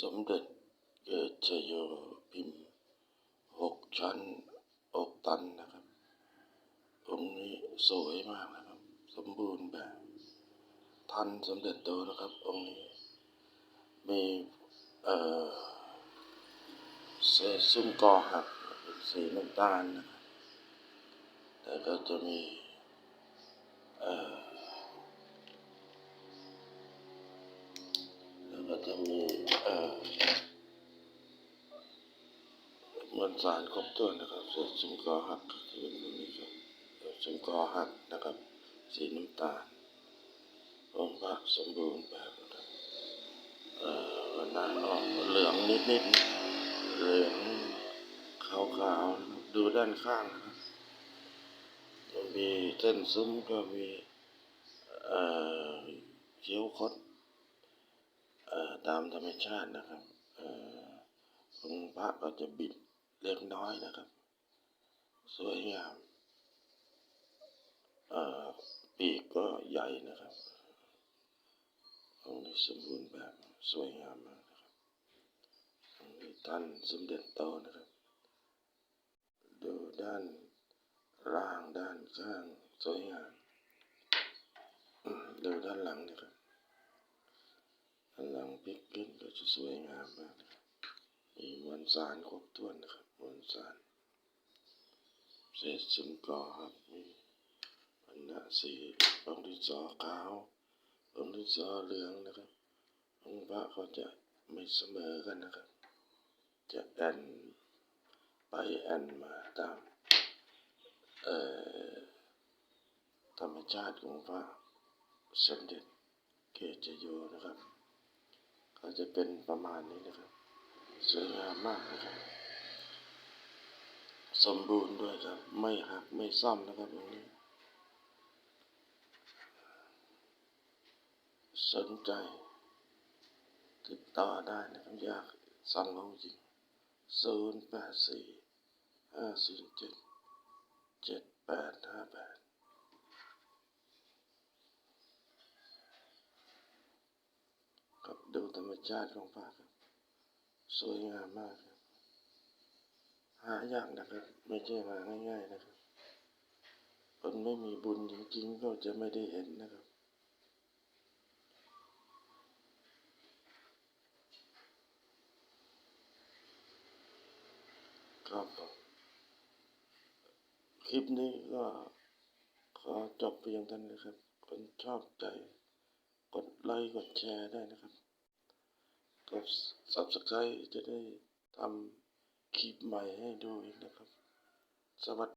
สมเด็จเกตชโยพิมพ์หกชั้นอกตันนะครับ องค์นี้สวยมากนะครับ สมบูรณ์แบบ ทันสมเด็จโตนะครับ องค์นี้ มีเอ่อเศษซุ้มกอหักเป็นสีน้ำตาลนะครับแล้วก็จะมีเอ่อ สารครบถ้วนนะครับเศษซุ้มกอหักก็จะเป็นตรงนี้ครับเศษซุ้มกอหักนะครับ สีน้ำตาลองค์พระสมบูรณ์แบบนะครับเอ่อวันนั้นออกเหลืองนิดๆเหลืองขาวๆดูด้านข้างนะครับมีเส้นซุ้มก็มีเอ่อเขียวคดเอ่อตามธรรมชาตินะครับเอ่อองค์พระก็จะบิด เล็กน้อยนะครับ สวยงามอ่อปีกก็ใหญ่นะครับองค์นี้สมบูรณ์แบบสวยงามมากนะครับองค์นี้ท่านสมเด็จโตนะครับ ดูด้านล่างด้านข้างสวยงามดูด้านหลังนะครับด้านหลังพลิกขึ้นก็จะสวยงามมากนะครับมีมวลสารครบถ้วนนะครับ วลสารเศษซุ้มกอครับมีวันณะสีองค์ที่สอขาวองค์ที่สอเหลืองนะครับองค์พระก็จะไม่เสมอกันนะครับ จะแอนไปแอนมาตามเอ่อธรรมชาติของพระสมเด็จเกจโยนะครับ ก็จะเป็นประมาณนี้นะครับสวยงามมากนะครับ สมบูรณ์ด้วยครับ ไม่หักไม่ซ่อมนะครับตรงนี้ สนใจ ติดต่อได้นะครับอยากสั่งเอาจริงศูนย์แปดสี่ห้าศูนย์เจ็ดเจ็ดแปดห้าแปดครับดูธรรมชาติของพระครับ สวยงามมากครับ หายากนะครับ ไม่ใช่มาง่ายๆนะครับ คนไม่มีบุญจริงๆก็จะไม่ได้เห็นนะครับ ครับคลิปนี้ก็ขอจบเพียงเท่านี้ครับ คนชอบใจ กดไลค์กดแชร์ได้นะครับ กด subscribe จะได้ทำ คลิปใหม่ให้ดูอีกนะครับ สวัสดี